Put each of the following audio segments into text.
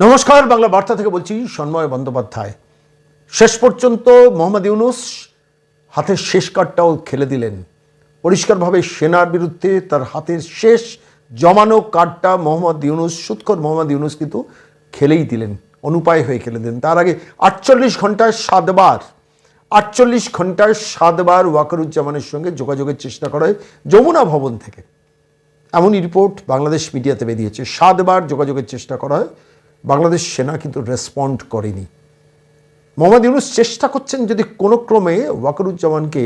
নমস্কার, বাংলা বার্তা থেকে বলছি সন্ময় বন্দ্যোপাধ্যায়। শেষ পর্যন্ত মোহাম্মদ ইউনুস হাতের শেষ কার্ডটাও খেলে দিলেন। পরিষ্কারভাবে সেনার বিরুদ্ধে তার হাতের শেষ জমানো কার্ডটা মোহাম্মদ ইউনুস, সুৎখর মোহাম্মদ ইউনুস কিন্তু খেলেই দিলেন, অনুপায় হয়ে খেলে দিলেন। তার আগে আটচল্লিশ ঘন্টায় সাতবার, আটচল্লিশ ঘন্টায় সাতবার ওয়াকারুজ্জামানের সঙ্গে যোগাযোগের চেষ্টা করা হয় যমুনা ভবন থেকে। এমনই রিপোর্ট বাংলাদেশ মিডিয়াতে বেরিয়েছে। সাতবার যোগাযোগের চেষ্টা করা হয় বাংলাদেশ সেনা কিন্তু রেসপন্ড করেনি। মোহাম্মদ ইউনুস চেষ্টা করছেন যদি কোনো ক্রমে ওয়াকারুজ্জামানকে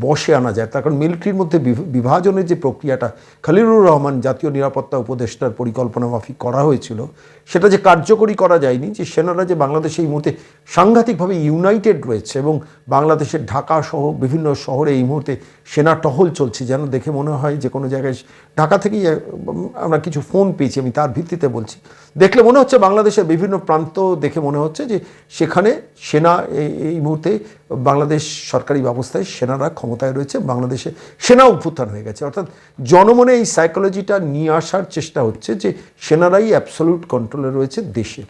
বসে আনা যায়। তার কারণ মিলিটারির মধ্যে বিভ- বিভাজনের যে প্রক্রিয়াটা, খালিলুর রহমান জাতীয় নিরাপত্তা উপদেষ্টার পরিকল্পনা মাফিক করা হয়েছিল, সেটা যে কার্যকরী করা যায়নি, যে সেনারা যে বাংলাদেশে এই মুহূর্তে সাংঘাতিকভাবে ইউনাইটেড রয়েছে এবং বাংলাদেশের ঢাকা সহ বিভিন্ন শহরে এই মুহূর্তে সেনা টহল চলছে, যেন দেখে মনে হয় যে কোনো জায়গায় ঢাকা থেকেই আমরা কিছু ফোন পেয়েছি, আমি তার ভিত্তিতে বলছি। দেখলে মনে হচ্ছে বাংলাদেশের বিভিন্ন প্রান্ত দেখে মনে হচ্ছে যে সেখানে সেনা এই মুহূর্তে বাংলাদেশ সরকারি ব্যবস্থায় সেনারা ক্ষমতায় রয়েছে, বাংলাদেশে সেনা অভ্যুত্থান হয়ে গেছে। অর্থাৎ জনমনে এই সাইকোলজিটা নিয়ে আসার চেষ্টা হচ্ছে যে সেনারাই অ্যাবসলিউট কন্ট্রোলে রয়েছে দেশের।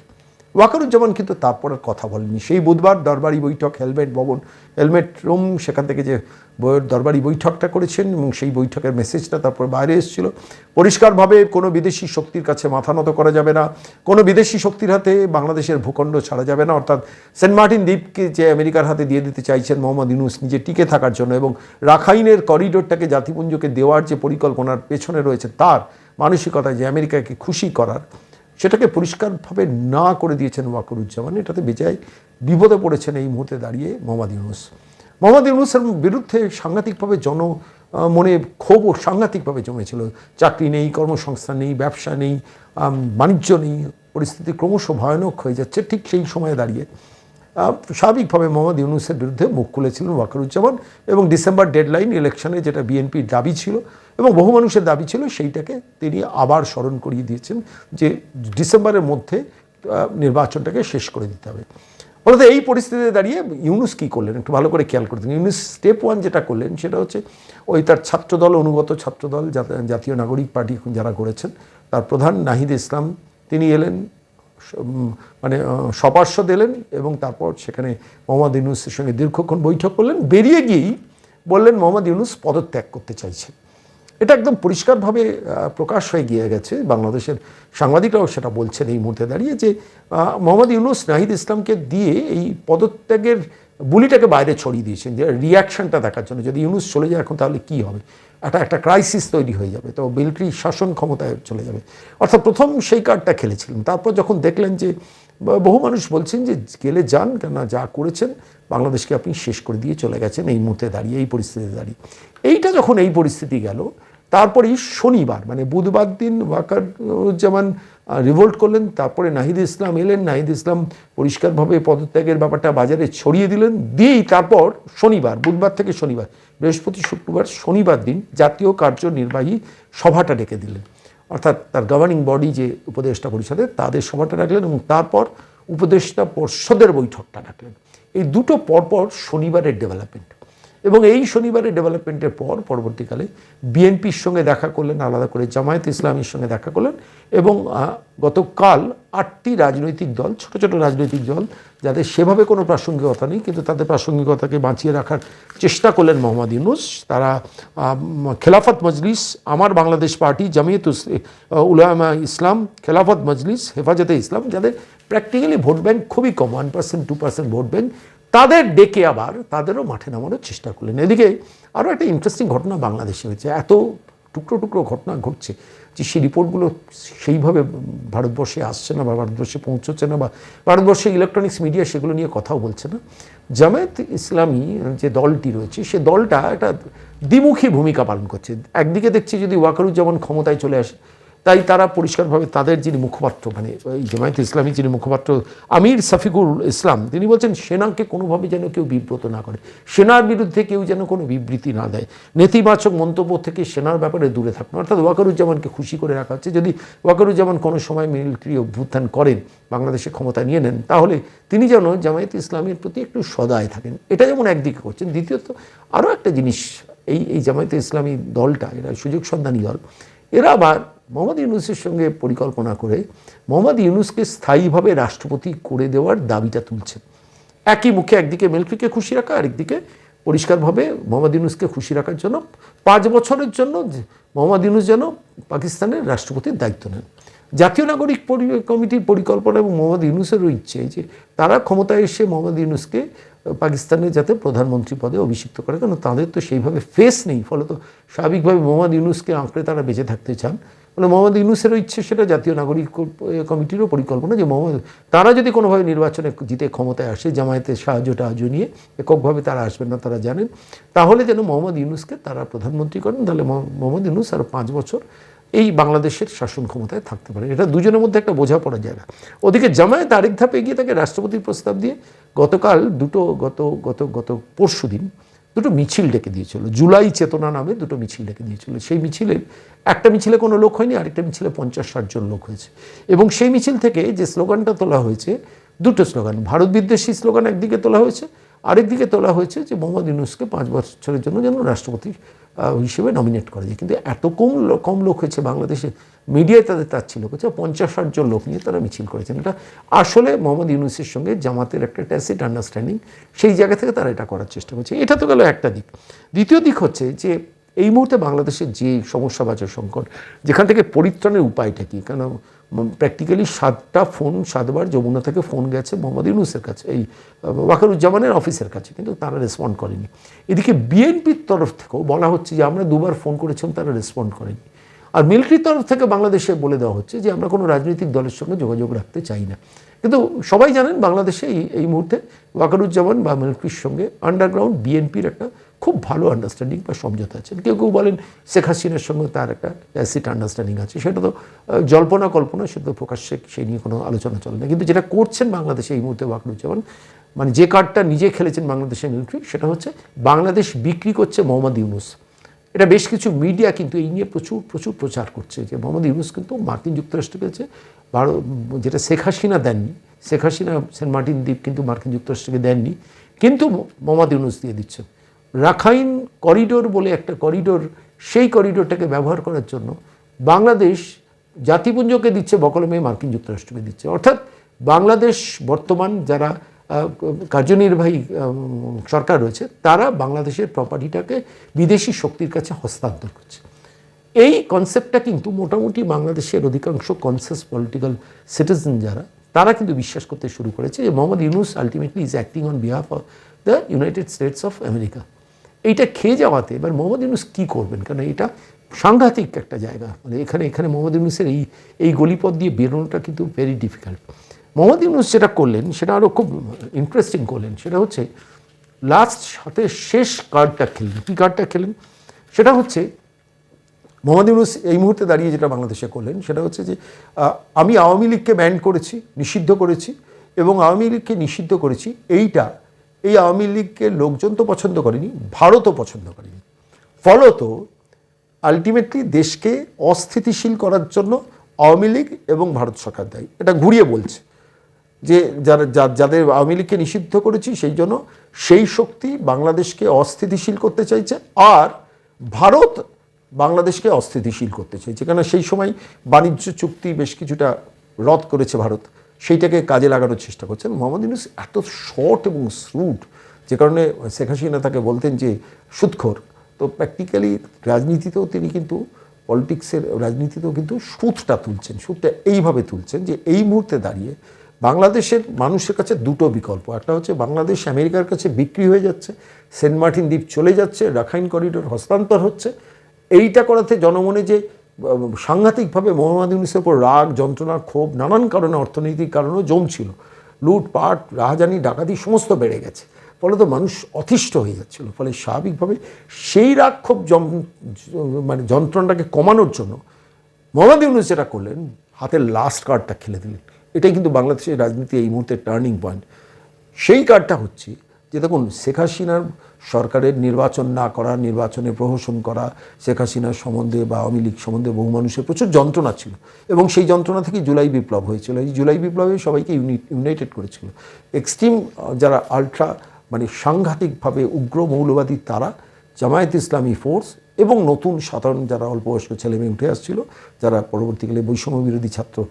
ওয়াকারুজ্জামান কিন্তু তারপর আর কথা বলেনি সেই বুধবার দরবারি বৈঠক, হেলমেট, ভবন, হেলমেট রুম, সেখান থেকে যে দরবারি বৈঠকটা করেছেন এবং সেই বৈঠকের মেসেজটা তারপর বাইরে এসেছিল। পরিষ্কারভাবে কোনো বিদেশি শক্তির কাছে মাথা নত করা যাবে না। কোনো বিদেশি শক্তির হাতে বাংলাদেশের ভূখণ্ড ছাড়া যাবে না। অর্থাৎ সেন্ট মার্টিন দ্বীপকে যে আমেরিকার হাতে দিয়ে দিতে চাইছেন মোহাম্মদ ইউনুস নিজে টিকে থাকার জন্য এবং রাখাইনের করিডোরটাকে জাতিপুঞ্জকে দেওয়ার যে পরিকল্পনার পেছনে রয়েছে তার মানসিকতা যে আমেরিকাকে খুশি করার সেটাকে পরিষ্কারভাবে না করে দিয়েছেন ওয়াকরুজ্জামান। এটাতে বেজায় বিপদে পড়েছেন এই মুহূর্তে দাঁড়িয়ে মোহাম্মদ ইউনুস। মোহাম্মদ ইউনুসের বিরুদ্ধে সাংঘাতিকভাবে জন মনে ক্ষোভও সাংঘাতিকভাবে জমেছিল। চাকরি নেই, কর্মসংস্থান নেই, ব্যবসা নেই বাণিজ্য নেই, পরিস্থিতি ক্রমশ ভয়ানক হয়ে যাচ্ছে। ঠিক সেই সময়ে দাঁড়িয়ে স্বাভাবিকভাবে মোহাম্মদ ইউনুসের বিরুদ্ধে মুখ খুলেছিলেন ওয়াকারুজ্জামান এবং ডিসেম্বর ডেডলাইন ইলেকশনে যেটা বিএনপির দাবি ছিল এবং বহু মানুষের দাবি ছিল সেইটাকে তিনি আবার স্মরণ করিয়ে দিয়েছেন যে ডিসেম্বরের মধ্যে নির্বাচনটাকে শেষ করে দিতে হবে। অর্থাৎ এই পরিস্থিতিতে দাঁড়িয়ে ইউনুস কী করলেন? একটু ভালো করে খেয়াল করতেন ইউনুস স্টেপ ওয়ান যেটা করলেন সেটা হচ্ছে ওই তার ছাত্রদল, অনুগত ছাত্রদল, জাত- জাতীয় নাগরিক পার্টি যারা করেছেন তার প্রধান নাহিদ ইসলাম তিনি এলেন। মানে সপার্শ্ব দিলেন এবং তারপর সেখানে মোহাম্মদ ইউনুসের সঙ্গে দীর্ঘক্ষণ বৈঠক করলেন। বেরিয়ে গিয়েই বললেন, মোহাম্মদ ইউনুস পদত্যাগ করতে চাইছেন। এটা একদম পরিষ্কারভাবে প্রকাশ হয়ে গিয়ে গেছে। বাংলাদেশের সাংবাদিকরাও সেটা বলছেন এই মুহূর্তে দাঁড়িয়ে যে মোহাম্মদ ইউনুস নাহিদ ইসলামকে দিয়ে এই পদত্যাগের বুলিটাকে বাইরে ছড়িয়ে দিয়েছেন যে রিয়াকশনটা দেখার জন্য। যদি ইউনুস চলে যায় এখন তাহলে কী হবে? একটা একটা ক্রাইসিস তৈরি হয়ে যাবে। তো মিলিটারি শাসন ক্ষমতায় চলে যাবে। অর্থাৎ প্রথম সেই কার্ডটা খেলেছিলেন। তারপর যখন দেখলেন যে, বহু মানুষ বলছেন যে, গেলে যান কেননা যা করেছেন, বাংলাদেশকে আপনি শেষ করে দিয়ে চলে গেছেন। এই মুহূর্তে দাঁড়িয়ে, এই পরিস্থিতিতে দাঁড়িয়ে। এইটা যখন এই পরিস্থিতি গেল তারপরেই শনিবার মানে বুধবার দিন ওয়াকারুজ্জামান রিভোল্ট করলেন, তারপরে নাহিদ ইসলাম এলেন, নাহিদ ইসলাম পরিষ্কারভাবে পদত্যাগের ব্যাপারটা বাজারে ছড়িয়ে দিলেন, দিয়েই তারপর শনিবার, বুধবার থেকে শনিবার, বৃহস্পতি, শুক্রবার, শনিবার দিন জাতীয় কার্যনির্বাহী সভাটা ডেকে দিলেন। অর্থাৎ তার গভর্নিং বডি যে উপদেষ্টা পরিষদে, তাদের সভাটা ডাকলেন এবং তারপর উপদেষ্টা পর্ষদের বৈঠকটা ডাকলেন। এই দুটো পরপর শনিবারের ডেভেলপমেন্ট এবং এই শনিবারের ডেভেলপমেন্টের পর পরবর্তীকালে বিএনপির সঙ্গে দেখা করলেন, আলাদা করে জামায়াত ইসলামীর সঙ্গে দেখা করলেন এবং গতকাল আটটি রাজনৈতিক দল, ছোট ছোট রাজনৈতিক দল, যাদের সেভাবে কোনো প্রাসঙ্গিকতা নেই, কিন্তু তাদের প্রাসঙ্গিকতাকে বাঁচিয়ে রাখার চেষ্টা করলেন মোহাম্মদ ইউনুস। তারা খেলাফত মজলিস, আমার বাংলাদেশ পার্টি, জামিয়ত উলামা ইসলাম, খেলাফত মজলিস, হেফাজতে ইসলাম, যাদের প্র্যাকটিক্যালি ভোট ব্যাঙ্ক খুবই কম one percent two percent vote bank তাদের ডেকে আবার তাদেরও মাঠে নামানোর চেষ্টা করলেন। এদিকে আরও একটা ইন্টারেস্টিং ঘটনা বাংলাদেশে হয়েছে। এত টুকরো টুকরো ঘটনা ঘটছে যে সেই রিপোর্টগুলো সেইভাবে ভারতবর্ষে আসছে না বা ভারতবর্ষে পৌঁছচ্ছে না বা ভারতবর্ষে ইলেকট্রনিক্স মিডিয়া সেগুলো নিয়ে কথাও বলছে না। জামায়াত ইসলামী যে দলটি রয়েছে, সে দলটা একটা দ্বিমুখী ভূমিকা পালন করছে। একদিকে দেখছি যদি ওয়াকারুজ্জামান ক্ষমতায় চলে আসে তাই তারা পরিষ্কারভাবে তাদের যিনি মুখপাত্র মানে ওই জামায়াত ইসলামী যিনি মুখপাত্র, আমির সাফিকুল ইসলাম, তিনি বলছেন, সেনাকে কোনোভাবে যেন কেউ বিব্রত না করে। সেনার বিরুদ্ধে কেউ যেন কোনো বিবৃতি না দেয়। নেতিবাচক মন্তব্য থেকে সেনার ব্যাপারে দূরে থাকুন। অর্থাৎ ওয়াকারুজ্জামানকে খুশি করে রাখা হচ্ছে। যদি ওয়াকারুজ্জামান কোনো সময় মিলিটারি অভ্যুত্থান করেন, বাংলাদেশে ক্ষমতা নিয়ে নেন, তাহলে তিনি যেন জামায়াত ইসলামের প্রতি একটু সদায় থাকেন। এটা যেমন একদিকে করছেন, দ্বিতীয়ত আরও একটা জিনিস, এই এই জামায়াতে ইসলামী দলটা, এরা সুযোগ সন্ধানী দল, এরা আবার মোহাম্মদ ইউনুসের সঙ্গে পরিকল্পনা করে মোহাম্মদ ইউনুসকে স্থায়ীভাবে রাষ্ট্রপতি করে দেওয়ার দাবিটা তুলছেন একই মুখে একদিকে মিলিটারিকে খুশি রাখা, আরেকদিকে পরিষ্কারভাবে মোহাম্মদ ইউনুসকে খুশি রাখার জন্য, পাঁচ বছরের জন্য মোহাম্মদ ইউনুস যেন পাকিস্তানের রাষ্ট্রপতির দায়িত্ব নেন। জাতীয় নাগরিক পরি- কমিটির পরিকল্পনা এবং মোহাম্মদ ইউনুসেরও ইচ্ছে যে তারা ক্ষমতায় এসে মোহাম্মদ ইউনুসকে পাকিস্তানে যাতে প্রধানমন্ত্রী পদে অভিষিক্ত করে কারণ তাদের তো সেইভাবে ফেস নেই। ফলত স্বাভাবিকভাবে মোহাম্মদ ইউনুসকে আঁকড়ে তারা বেঁচে থাকতে চান। মানে মোহাম্মদ ইউনুসেরও ইচ্ছে সেটা জাতীয় নাগরিক কমিটিরও পরিকল্পনা যে মোহাম্মদ, তারা যদি কোনোভাবে নির্বাচনে জিতে ক্ষমতায় আসে, জামায়াতের সাহায্য টাহায্য নিয়ে এককভাবে তারা আসবেন না, তারা জানেন, তাহলে যেন মোহাম্মদ ইউনুসকে তারা প্রধানমন্ত্রী করেন, তাহলে মোহাম্মদ- ইউনুস আর পাঁচ বছর এই বাংলাদেশের শাসন ক্ষমতায় থাকতে পারে এটা দুজনের মধ্যে একটা বোঝাপড়া জায়গা। ওদিকে জামায়াত আরেক ধাপে এগিয়ে তাকে রাষ্ট্রপতির প্রস্তাব দিয়ে গতকাল দুটো, গত গত গত পরশু দিন দুটো মিছিল ডেকে দিয়েছিল। জুলাই চেতনা নামে দুটো মিছিল ডেকে দিয়েছিল। সেই মিছিলে একটা মিছিলে কোনো লোক হয়নি, আরেকটা মিছিলে পঞ্চাশ ষাট জন লোক হয়েছে। এবং সেই মিছিল থেকে যে স্লোগানটা তোলা হয়েছে, দুটো স্লোগান, ভারত বিদ্বেষী স্লোগান একদিকে তোলা হয়েছে আরেকদিকে তোলা হয়েছে যে মোহাম্মদ ইউনুসকে পাঁচ বছরের জন্য যেন রাষ্ট্রপতি হিসেবে নমিনেট করা। যায় কিন্তু এত কম কম লোক হয়েছে বাংলাদেশে, মিডিয়ায় তাদের তাচ্ছিল করছে পঞ্চাশ ষাটজন লোক নিয়ে তারা মিছিল করেছেন। এটা আসলে মোহাম্মদ ইউনুসের সঙ্গে জামাতের একটা ট্যাসিট আন্ডারস্ট্যান্ডিং সেই জায়গা থেকে তারা এটা করার চেষ্টা করছে। এটা তো গেল একটা দিক। দ্বিতীয় দিক হচ্ছে যে এই মুহূর্তে বাংলাদেশের যে সমস্যা বাজার সংকট, যেখান থেকে পরিত্রাণের উপায়টা কী? কেন প্র্যাকটিক্যালি সাতটা ফোন সাতবার যমুনা থেকে ফোন গেছে মোহাম্মদ ইউনুসের কাছে, এই ওয়াকারুজ্জামানের অফিসের কাছে, কিন্তু তারা রেসপন্ড করেনি। এদিকে বিএনপির তরফ থেকেও বলা হচ্ছে যে, আমরা দুবার ফোন করেছিলাম, তারা রেসপন্ড করেনি। আর মিলিটারির তরফ থেকে বাংলাদেশে বলে দেওয়া হচ্ছে যে, আমরা কোনো রাজনৈতিক দলের সঙ্গে যোগাযোগ রাখতে চাই না। কিন্তু সবাই জানেন, বাংলাদেশে এই এই মুহূর্তে ওয়াকারুজ্জামান বা মিলিটারির সঙ্গে আন্ডারগ্রাউন্ড বিএনপির একটা খুব ভালো আন্ডারস্ট্যান্ডিং বা সমঝোতা আছে। কেউ কেউ বলেন শেখ হাসিনার সঙ্গে তার একটা অ্যাসিড আন্ডারস্ট্যান্ডিং আছে। সেটা তো জল্পনা কল্পনা, সেটা তো প্রকাশ্যে সেই নিয়ে কোনো আলোচনা চলে না। কিন্তু যেটা করছেন বাংলাদেশে এই মুহূর্তে ওয়াকারুজ্জামান মানে যে কার্ডটা নিজে খেলেছেন বাংলাদেশের মিলিটারি সেটা হচ্ছে বাংলাদেশ বিক্রি করছে মোহাম্মদ ইউনুস। এটা বেশ কিছু মিডিয়া কিন্তু এই নিয়ে প্রচুর প্রচুর প্রচার করছে যে মোহাম্মদ ইউনুস কিন্তু মার্কিন যুক্তরাষ্ট্রের কাছে ভারত, যেটা শেখ হাসিনা দেননি, শেখ হাসিনা, সেন্ট মার্টিন দ্বীপ কিন্তু মার্কিন যুক্তরাষ্ট্রকে দেননি, কিন্তু মোহাম্মদ ইউনুস দিয়ে দিচ্ছে। রাখাইন করিডোর বলে একটা করিডোর, সেই করিডোরটাকে ব্যবহার করার জন্য বাংলাদেশ জাতিপুঞ্জকে দিচ্ছে বকলমে মার্কিন যুক্তরাষ্ট্রকে দিচ্ছে। অর্থাৎ বাংলাদেশ বর্তমান যারা কার্যনির্বাহী সরকার রয়েছে, তারা বাংলাদেশের প্রপার্টিটাকে বিদেশি শক্তির কাছে হস্তান্তর করছে। এই কনসেপ্টটা কিন্তু মোটামুটি বাংলাদেশের অধিকাংশ কনসেস পলিটিক্যাল সিটিজেন যারা, তারা কিন্তু বিশ্বাস করতে শুরু করেছে যে Mohammad Yunus ultimately is acting on behalf of the United States of America এইটা খেয়ে যাওয়াতে এবার মোহাম্মদ ইউনুস কী করবেন? কারণ এটা সাংঘাতিক একটা জায়গা। মানে এখানে এখানে মোহাম্মদ ইউনুসের এই এই গলিপথ দিয়ে বেরোনোটা কিন্তু ভেরি ডিফিকাল্ট মোহাম্মদ ইউনুস যেটা করলেন, সেটা আরও খুব ইন্টারেস্টিং করলেন, সেটা হচ্ছে লাস্ট সাথে শেষ কার্ডটা খেললেন কী কার্ডটা খেলেন? সেটা হচ্ছে মোহাম্মদ ইউনুস এই মুহূর্তে দাঁড়িয়ে যেটা বাংলাদেশে করলেন, সেটা হচ্ছে যে আমি আওয়ামী লীগকে ব্যান করেছি, নিষিদ্ধ করেছি, এবং আওয়ামী লীগকে নিষিদ্ধ করেছি, এইটা এই আওয়ামী লীগকে লোকজন তো পছন্দ করেনি, ভারতও পছন্দ করেনি। ফলত আলটিমেটলি দেশকে অস্থিতিশীল করার জন্য আওয়ামী লীগ এবং ভারত সরকার দায়ী। এটা ঘুরিয়ে বলছে যে যারা যাদের আওয়ামী লীগকে নিষিদ্ধ করেছি সেই জন্য সেই শক্তি বাংলাদেশকে অস্থিতিশীল করতে চাইছে আর ভারত বাংলাদেশকে অস্থিতিশীল করতে চাইছে। কেন সেই সময় বাণিজ্য চুক্তি বেশ কিছুটা রদ করেছে ভারত। সেইটাকে কাজে লাগানোর চেষ্টা করছেন। মোহাম্মদ ইউনুস এত শর্ট এবং শ্রুট যে কারণে শেখ হাসিনা তাকে বলতেন যে, সুৎখোর। তো প্র্যাকটিক্যালি রাজনীতিতেও তিনি কিন্তু পলিটিক্সের রাজনীতিতেও কিন্তু সুদটা তুলছেন, সুদটা এইভাবে তুলছেন যে এই মুহূর্তে দাঁড়িয়ে বাংলাদেশের মানুষের কাছে দুটো বিকল্প। একটা হচ্ছে বাংলাদেশ আমেরিকার কাছে বিক্রি হয়ে যাচ্ছে, সেন্ট মার্টিন দ্বীপ চলে যাচ্ছে, রাখাইন করিডোর হস্তান্তর হচ্ছে। এইটা করাতে জনমনে যে সাংঘাতিকভাবে মোহাম্মদ ইউনুসের উপর রাগ যন্ত্রণা ক্ষোভ, নানান কারণে, অর্থনৈতিক কারণেও জমছিল। লুটপাট রাহাজানি, ডাকাতি সমস্ত বেড়ে গেছে। ফলে তো মানুষ অতিষ্ঠ হয়ে যাচ্ছিল। ফলে স্বাভাবিকভাবে সেই রাগ ক্ষোভ জম মানে যন্ত্রণাটাকে কমানোর জন্য মোহাম্মদ ইউনুস যেটা করলেন, হাতের লাস্ট কার্ডটা খেলে দিলেন। এটাই কিন্তু বাংলাদেশের রাজনীতি এই মুহূর্তে টার্নিং পয়েন্ট সেই কার্ডটা হচ্ছে যে দেখুন, শেখ হাসিনার সরকারের নির্বাচন না করা, নির্বাচনে প্রহসন করা, শেখ হাসিনার সম্বন্ধে বা আওয়ামী লীগ সম্বন্ধে বহু মানুষের প্রচুর যন্ত্রণা ছিল। এবং সেই যন্ত্রণা থেকে জুলাই বিপ্লব হয়েছিল। এই জুলাই বিপ্লবে সবাইকে ইউনাইটেড করেছিল। এক্সট্রিম যারা আলট্রা মানে সাংঘাতিকভাবে উগ্র মৌলবাদী তারা, জামায়াত ইসলামী ফোর্স এবং নতুন সাধারণ যারা অল্প বয়স্ক ছেলে মেয়ে উঠে আসছিল, যারা পরবর্তীকালে বৈষম্য বিরোধী ছাত্র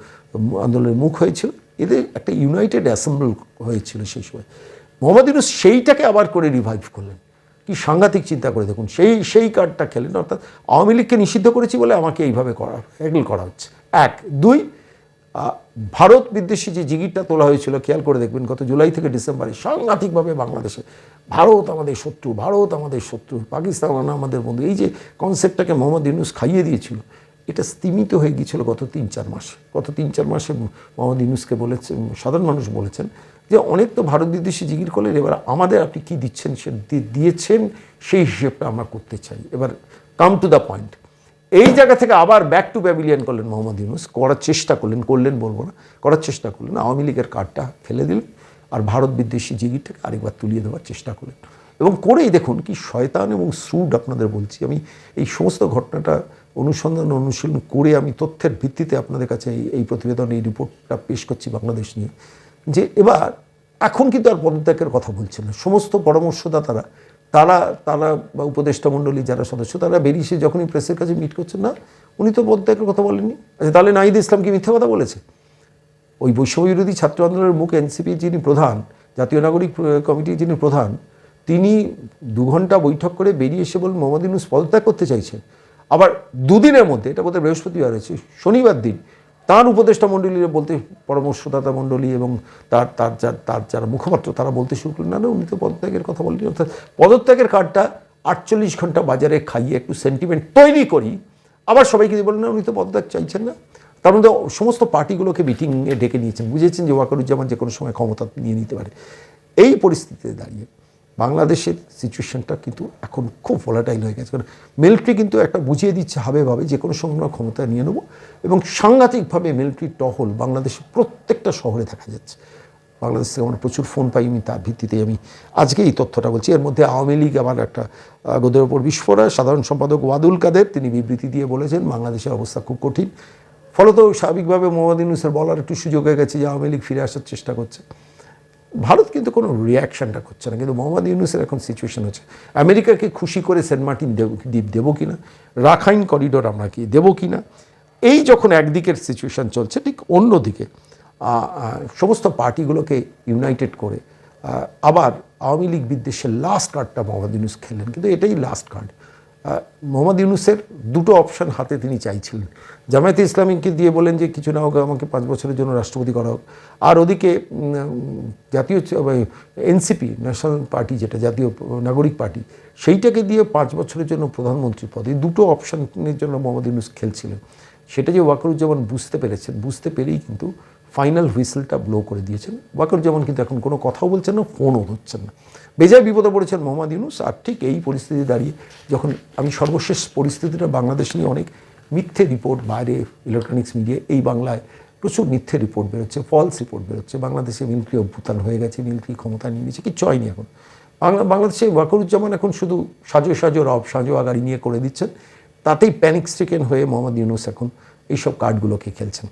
আন্দোলনের মুখ হয়েছিল, এদের একটা ইউনাইটেড অ্যাসেম্বল হয়েছিল সেই সময়। মোহাম্মদ ইউনুস সেইটাকে আবার করে রিভাইভ করলেন। কি সাংঘাতিক চিন্তা করে দেখুন, সেই সেই কার্ডটা খেলেন, অর্থাৎ আওয়ামী লীগকে নিষিদ্ধ করেছি বলে আমাকে এইভাবে করা হ্যান্ডেল করা হচ্ছে। এক। দুই ভারত বিদ্বেষী যে জিগিরটা তোলা হয়েছিল, খেয়াল করে দেখবেন গত জুলাই থেকে ডিসেম্বরে সাংঘাতিকভাবে বাংলাদেশে, ভারত আমাদের শত্রু, ভারত আমাদের শত্রু, পাকিস্তান আমাদের বন্ধু, এই যে কনসেপ্টটাকে মোহাম্মদ ইউনুস খাইয়ে দিয়েছিল, এটা স্তিমিত হয়ে গিয়েছিল গত তিন, চার মাসে। গত তিন, চার মাসে মোহাম্মদ ইউনুসকে বলেছে সাধারণ মানুষ বলেছেন যে অনেক তো ভারত বিদেশি জিগির করলেন, এবার আমাদের আপনি কি দিচ্ছেন সে দিয়েছেন সেই হিসেবটা আমরা করতে চাই। এবার কাম টু দ্য পয়েন্ট এই জায়গা থেকে আবার ব্যাক টু প্যাভিলিয়ন করলেন মোহাম্মদ ইউনুস, করার চেষ্টা করলেন করলেন বলব না, করার চেষ্টা করলেন, আওয়ামী লীগের কার্ডটা ফেলে দিলেন আর ভারত বিদ্বেষী জিগিরটাকে আরেকবার তুলিয়ে দেওয়ার চেষ্টা করলেন। এবং করেই দেখুন কি শয়তান এবং সুড আপনাদের বলছি, আমি এই সমস্ত ঘটনাটা অনুসন্ধান অনুশীলন করে আমি তথ্যের ভিত্তিতে আপনাদের কাছে এই এই প্রতিবেদন, এই রিপোর্টটা পেশ করছি বাংলাদেশ নিয়ে। যে এবার এখন কিন্তু আর পদত্যাগের কথা বলছে না। সমস্ত পরামর্শদাতারা, তারা তারা বা উপদেষ্টা মণ্ডলী যারা সদস্য, তারা বেরিয়ে এসে যখনই প্রেসের কাছে মিট করছেন, না, উনি তো পদত্যাগের কথা বলেননি। আচ্ছা তাহলে নাহিদ ইসলাম কি মিথ্যা কথা বলেছে? ওই বৈষম্য বিরোধী ছাত্র আন্দোলনের মুখ এনসিপি যিনি প্রধান, জাতীয় নাগরিক কমিটির যিনি প্রধান, তিনি দু ঘণ্টা বৈঠক করে বেরিয়ে এসে বলেন মোহাম্মদ ইউনুস পদত্যাগ করতে চাইছেন। আবার দুদিনের মধ্যে, এটা বোধহয় বৃহস্পতিবার হয়েছে শনিবার দিন তার উপদেষ্টা মণ্ডলীরা বলতে পরামর্শদাতা মণ্ডলী এবং তার তার যা- তার যারা মুখপাত্র, তারা বলতে শুরু করলেন, না উনি তো পদত্যাগের কথা বলেনি অর্থাৎ পদত্যাগের কার্ডটা আটচল্লিশ ঘণ্টা বাজারে খাইয়ে একটু সেন্টিমেন্ট তৈরি করি। আবার সবাইকে দিয়ে বললেন না, উনি তো পদত্যাগ চাইছেন না। তার মধ্যে সমস্ত পার্টিগুলোকে মিটিংয়ে ডেকে নিয়েছেন। বুঝেছেন যে ওয়াকারুজ্জামান যে কোনো সময় ক্ষমতা নিয়ে নিতে পারে। এই পরিস্থিতিতে দাঁড়িয়ে বাংলাদেশের সিচুয়েশনটা কিন্তু এখন খুব ভোলাটাইল হয়ে গেছে। কারণ মিলিটারি কিন্তু একটা বুঝিয়ে দিচ্ছে হবে ভাবে যে কোনো সময় আমরা ক্ষমতা নিয়ে নেব এবং সাংঘাতিকভাবে মিলিটারি টহল বাংলাদেশের প্রত্যেকটা শহরে দেখা যাচ্ছে। বাংলাদেশ থেকে আমরা প্রচুর ফোন পাই, আমি তার ভিত্তিতে আমি আজকে এই তথ্যটা বলছি। এর মধ্যে আওয়ামী লীগ আমার একটা গোদের ওপর বিস্ফোরা সাধারণ সম্পাদক ওয়াদুল কাদের, তিনি বিবৃতি দিয়ে বলেছেন, বাংলাদেশের অবস্থা খুব কঠিন। ফলত স্বাভাবিকভাবে মোহাম্মদ ইউনুসের বলার একটু সুযোগ হয়ে গেছে যে আওয়ামী লীগ ফিরে আসার চেষ্টা করছে। ভারত কিন্তু কোনো রিয়াকশনটা করছে না, কিন্তু মোহাম্মদ ইউনুসের এখন সিচুয়েশন হচ্ছে। আমেরিকাকে খুশি করে সেন্ট মার্টিন দেব দ্বীপ দেবো কিনা, রাখাইন করিডোর আমরা কি দেবো কিনা, এই যখন একদিকের সিচুয়েশন চলছে, ঠিক অন্যদিকে সমস্ত পার্টিগুলোকে ইউনাইটেড করে আবার আওয়ামী লীগ বিদ্বেষের লাস্ট কার্ডটা মোহাম্মদ ইউনুস খেললেন কিন্তু এটাই লাস্ট কার্ড মোহাম্মদ ইউনুসের দুটো অপশান হাতে তিনি চাইছিলেন। জামায়াতে ইসলামীকে দিয়ে বলেন যে, কিছু না হোক, আমাকে পাঁচ বছরের জন্য রাষ্ট্রপতি করা হোক। আর ওদিকে জাতীয় এনসিপি ন্যাশনাল পার্টি যেটা, জাতীয় নাগরিক পার্টি, সেইটাকে দিয়ে পাঁচ বছরের জন্য প্রধানমন্ত্রী পদ, এই দুটো অপশানের জন্য মোহাম্মদ ইউনুস খেলছিলেন। সেটা যে ওয়াকারুজ্জামান বুঝতে পেরেছেন, বুঝতে পেরেই কিন্তু ফাইনাল হুইসেলটা ব্লো করে দিয়েছেন। ওয়াকারুজ্জামান কিন্তু এখন কোনো কথাও বলছেন না ফোনও ধরছেন না। বেজায় বিপদে পড়েছেন মোহাম্মদ ইউনুস, আর ঠিক এই পরিস্থিতি দাঁড়িয়ে যখন আমি সর্বশেষ পরিস্থিতিটা বাংলাদেশ নিয়ে অনেক মিথ্যে রিপোর্ট, বাইরে ইলেকট্রনিক্স মিডিয়া এই বাংলায় প্রচুর মিথ্যে রিপোর্ট বেরোচ্ছে ফলস রিপোর্ট বেরোচ্ছে। বাংলাদেশে মিলিটারি অভ্যুত্থান হয়ে গেছে মিলিটারি ক্ষমতা নিয়ে নিয়েছে, কিচ্ছু হয়নি এখন। বাংলা, বাংলাদেশে ওয়াকরুজ্জামান এখন শুধু সাজো সাজো, রব সাজো আগাড়ি নিয়ে করে দিচ্ছেন, তাতেই প্যানিক স্ট্রিকেন হয়ে মোহাম্মদ ইউনুস এখন এইসব কার্ডগুলোকে খেলছেন।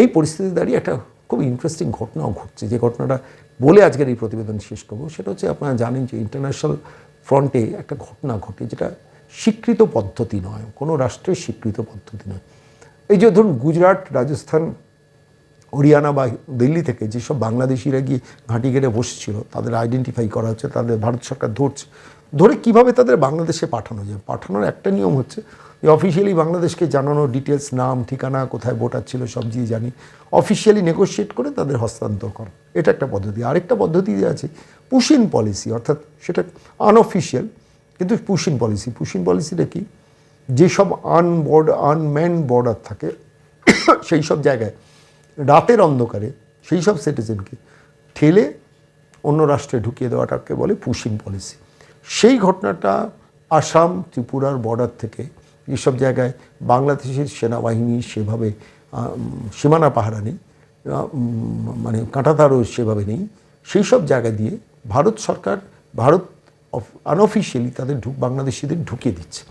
এই পরিস্থিতি দাঁড়িয়ে একটা খুব ইন্টারেস্টিং ঘটনাও ঘটছে। যে ঘটনাটা বলে আজকের এই প্রতিবেদন শেষ করব। সেটা হচ্ছে আপনারা জানেন যে ইন্টারন্যাশনাল ফ্রন্টে একটা ঘটনা ঘটে যেটা স্বীকৃত পদ্ধতি নয়, কোনো রাষ্ট্রের স্বীকৃত পদ্ধতি নয়। এই যে ধরুন গুজরাট, রাজস্থান, হরিয়ানা বা দিল্লি থেকে যেসব বাংলাদেশিরা গিয়ে ঘাঁটি গেড়ে বসছিল, তাদের আইডেন্টিফাই করা হচ্ছে, তাদের ভারত সরকার ধরছে। ধরে কীভাবে তাদের বাংলাদেশে পাঠানো যায়? পাঠানোর একটা নিয়ম হচ্ছে অফিসিয়ালি বাংলাদেশকে জানানো ডিটেলস নাম, ঠিকানা, কোথায় ভোটার ছিল, সব দিয়ে জানি। অফিসিয়ালি নেগোশিয়েট করে তাদের হস্তান্তর করা। এটা একটা পদ্ধতি। আরেকটা পদ্ধতি যে আছে পুশিন পলিসি অর্থাৎ সেটা আনঅফিসিয়াল কিন্তু পুশিন পলিসি পুশিন পলিসিটা কি? যেসব আনবর্ড আনম্যান বর্ডার থাকে, সেই সব জায়গায় রাতের অন্ধকারে সেই সব সিটিজেনকে ঠেলে অন্য রাষ্ট্রে ঢুকিয়ে দেওয়াটাকে বলে পুশিং পলিসি সেই ঘটনাটা আসাম ত্রিপুরার বর্ডার থেকে যেসব জায়গায় বাংলাদেশের সেনাবাহিনী সেভাবে সীমানা পাহারা নেই মানে কাঁটাতারও সেভাবে নেই। সেই সব জায়গা দিয়ে ভারত সরকার, ভারত আনঅফিসিয়ালি তাদের ঢুক, বাংলাদেশিদের ঢুকিয়ে দিচ্ছে।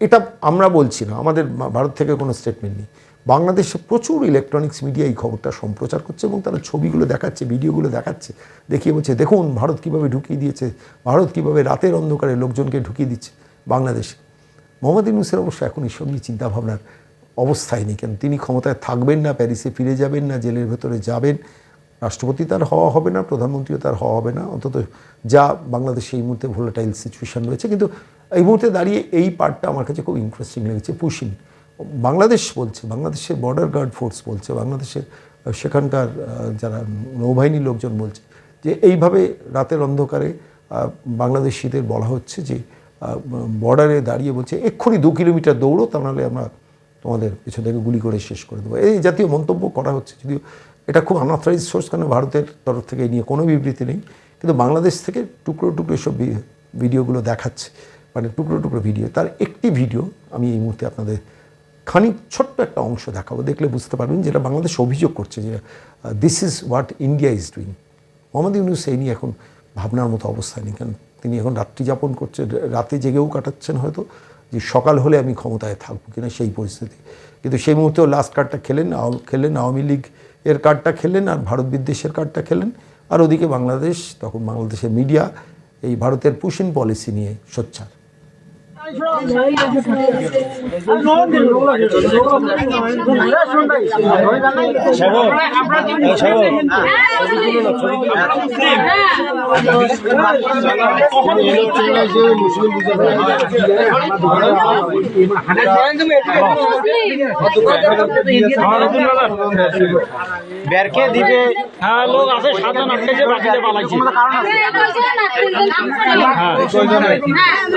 এটা আমরা বলছি না, আমাদের ভারত থেকে কোনো স্টেটমেন্ট নেই। বাংলাদেশে প্রচুর ইলেকট্রনিক্স মিডিয়া এই খবরটা সম্প্রচার করছে এবং তারা ছবিগুলো দেখাচ্ছে, ভিডিওগুলো দেখাচ্ছে, দেখিয়ে বলছে, দেখুন, ভারত কীভাবে ঢুকিয়ে দিয়েছে, ভারত কীভাবে রাতের অন্ধকারে লোকজনকে ঢুকিয়ে দিচ্ছে, বাংলাদেশে। মোহাম্মদ ইউনুসের অবশ্য এখন এইসব নিয়ে চিন্তাভাবনার অবস্থায় নেই, কেন তিনি ক্ষমতায় থাকবেন না, প্যারিসে ফিরে যাবেন না, জেলের ভেতরে যাবেন, রাষ্ট্রপতি তার হওয়া হবে না, প্রধানমন্ত্রীও তার হওয়া হবে না, অন্তত যা বাংলাদেশে এই মুহূর্তে ভোলাটাইল সিচুয়েশন রয়েছে, কিন্তু এই মুহূর্তে দাঁড়িয়ে এই পার্টটা আমার কাছে খুব ইন্টারেস্টিং লেগেছে। পুশিং বাংলাদেশ বলছে, বাংলাদেশের বর্ডার গার্ড ফোর্স বলছে, বাংলাদেশের সেখানকার যারা নৌবাহিনীর লোকজন বলছে যে, এইভাবে রাতের অন্ধকারে বাংলাদেশিদের বলা হচ্ছে যে বর্ডারে দাঁড়িয়ে বলছে, এক্ষুনি দু কিলোমিটার দৌড়ো তা নাহলে আমরা তোমাদের পেছন থেকে গুলি করে শেষ করে দেবো। এই জাতীয় মন্তব্য করা হচ্ছে, যদিও এটা খুব আনঅথরাইজ সোর্স কারণ ভারতের তরফ থেকে এই নিয়ে কোনো বিবৃতি নেই। কিন্তু বাংলাদেশ থেকে টুকরো টুকরো সব ভিডিওগুলো দেখাচ্ছে মানে টুকরো টুকরো ভিডিও। তার একটি ভিডিও আমি এই মুহূর্তে আপনাদের খানিক ছোট্ট একটা অংশ দেখাবো। দেখলে বুঝতে পারবেন যেটা বাংলাদেশ অভিযোগ করছে যে this is what India is doing Mohammad Yunus এই নিয়ে এখন ভাবনার মতো অবস্থায় নেই, কারণ তিনি এখন রাত্রি যাপন করছেন রাতে জেগেও কাটাচ্ছেন হয়তো, যে সকাল হলে আমি ক্ষমতায় থাকব কিনা সেই পরিস্থিতি। কিন্তু সেই মুহূর্তেও লাস্ট কার্ডটা খেলেন খেলেন, আওয়ামী লীগ এর কার্ডটা খেলেন আর ভারত বিদ্বেষের কার্ডটা খেলেন। আর ওদিকে বাংলাদেশ, তখন বাংলাদেশের মিডিয়া এই ভারতের পুশিন পলিসি নিয়ে সোচ্চার। বেরকে দিবে হ্যাঁ লোক আছে সাতজন আটকে যে বাকিতে পালাইছে।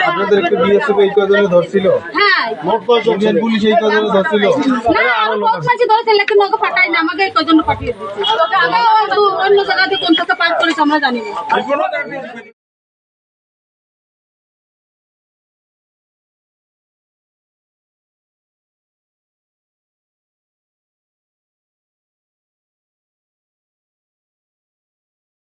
আপনাদের একটু বিএসএফ এই কজনে ধরছিল? হ্যাঁ ইন্ডিয়ান পুলিশ এই কজনে ধরছিল? না লোক মাঝে ধরেছে? লেকিন ওকে পাঠাই না আমাকে কজন পাঠিয়ে দিচ্ছে। আমি অন্য জায়গা দিয়ে কোন থেকে পার করেছে আমরা জানি না।